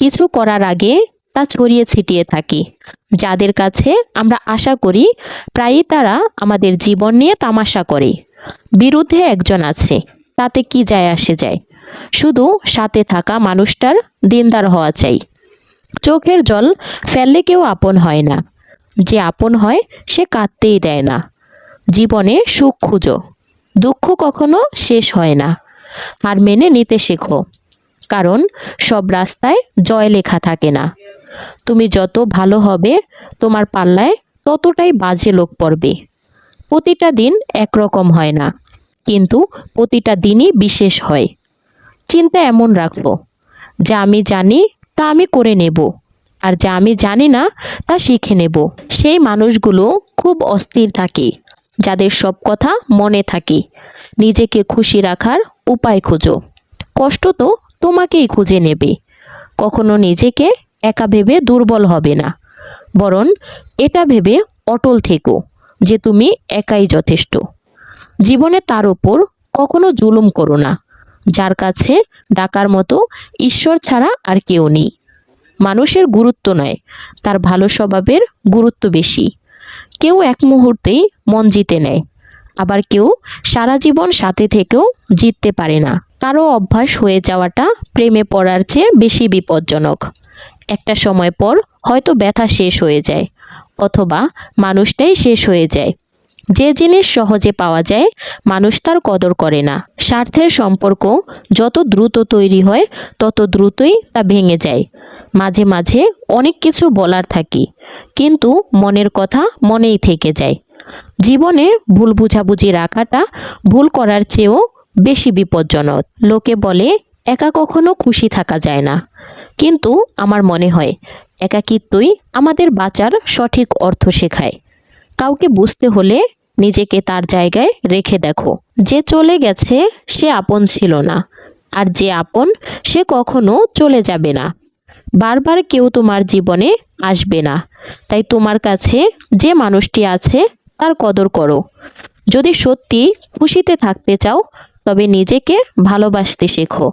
কিছু করার আগে তা ছড়িয়ে ছিটিয়ে থাকি। যাদের কাছে আমরা আশা করি, প্রায়ই তারা আমাদের জীবন নিয়ে তামাশা করে। বিরুদ্ধে একজন আছে, তাতে কি যায় আসে যায়। শুধু সাথে থাকা মানুষটার দিনদার হওয়া চাই। চোখের জল ফেললে কেউ আপন হয় না। যে আপন হয়, সে কাঁদতেই দেয় না। জীবনে সুখ খুঁজো। দুঃখ কখনো শেষ হয় না। আর মেনে নিতে শেখো। কারণ সব রাস্তায় জয় লেখা থাকে না। তুমি যত ভালো হবে, তোমার পাল্লায় ততটাই বাজে লোক পড়বে। প্রতিটা দিন একরকম হয় না, কিন্তু প্রতিটা দিনই বিশেষ হয়। চিন্তা এমন রাখব, যা আমি জানি তা আমি করে নেব, আর যা আমি জানি না তা শিখে নেব। সেই মানুষগুলো খুব অস্থির থাকে, যাদের সব কথা মনে থাকে। নিজেকে খুশি রাখার উপায় খোঁজো। কষ্ট তো তোমাকেই খুঁজে নেবে। কখনো নিজেকে একা ভেবে দুর্বল হবে না। বরং এটা ভেবে অটল থেকো যে তুমি একাই যথেষ্ট। জীবনে তার ওপর কখনো জুলুম করো না। যার কাছে ডাকার মতো ঈশ্বর ছাড়া আর কেউ নেই। মানুষের গুরুত্ব নয়, তার ভালো স্বভাবের গুরুত্ব বেশি। কেউ এক মুহূর্তেই মন জিতে নেয়। আবার কেউ সারা জীবন সাথে থেকেও জিততে পারে না। কারও অভ্যাস হয়ে যাওয়াটা প্রেমে পড়ার চেয়ে বেশি বিপজ্জনক। একটা সময় পর হয়তো ব্যথা শেষ হয়ে যায়, অথবা মানুষটাই শেষ হয়ে যায়। যে জিনিস সহজে পাওয়া যায়, মানুষ তার কদর করে না। স্বার্থের সম্পর্ক যত দ্রুত তৈরি হয়, তত দ্রুতই তা ভেঙে যায়। মাঝে মাঝে অনেক কিছু বলার থাকি, কিন্তু মনের কথা মনেই থেকে যায়। জীবনে ভুল বুঝাবুঝি রাখাটা ভুল করার চেয়েও বেশি বিপজ্জনক। লোকে বলে, একা কখনো খুশি থাকা যায় না। কিন্তু আমার মনে হয়, একাকিত্বই আমাদের বাঁচার সঠিক অর্থ শেখায়। কাউকে বুঝতে হলে নিজেকে তার জায়গায় রেখে দেখো। যে চলে গেছে, সে আপন ছিল না। আর যে আপন, সে কখনো চলে যাবে না। বারবার কেউ তোমার জীবনে আসবে না। তাই তোমার কাছে যে মানুষটি আছে তার কদর করো। যদি সত্যি খুশিতে থাকতে চাও, তবে নিজেকে ভালোবাসতে শেখো।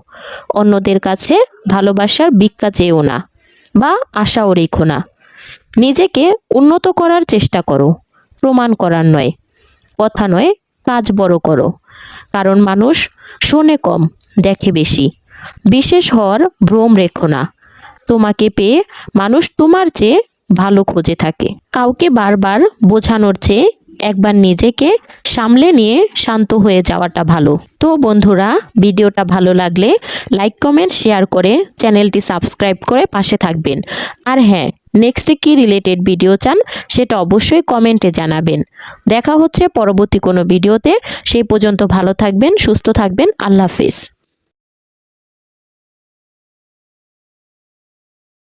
অন্যদের কাছে ভালোবাসার ভিক্ষা চেয়েও না বা আশাও রেখো না। নিজেকে উন্নত করার চেষ্টা করো, প্রমাণ করার নয়, কথা নয়, কাজ বড় করো। কারণ মানুষ শোনে কম, দেখে বেশি। বিশেষ হওয়ার ভ্রম রেখো না। তোমাকে পেয়ে মানুষ তোমার চেয়ে ভালো খোঁজে থাকে। কাউকে বারবার বোঝানোর চেয়ে একবার নিজেকে সামলে নিয়ে শান্ত হয়ে যাওয়াটা ভালো। তো বন্ধুরা, ভিডিওটা ভালো লাগলে লাইক, কমেন্ট, শেয়ার করে চ্যানেলটি সাবস্ক্রাইব করে পাশে থাকবেন। আর হ্যাঁ নেক্সটে কি রিলেটেড ভিডিও চান সেটা অবশ্যই কমেন্টে জানাবেন। দেখা হচ্ছে পরবর্তী কোনো ভিডিওতে। সেই পর্যন্ত ভালো থাকবেন, সুস্থ থাকবেন। আল্লাহ হাফিজ।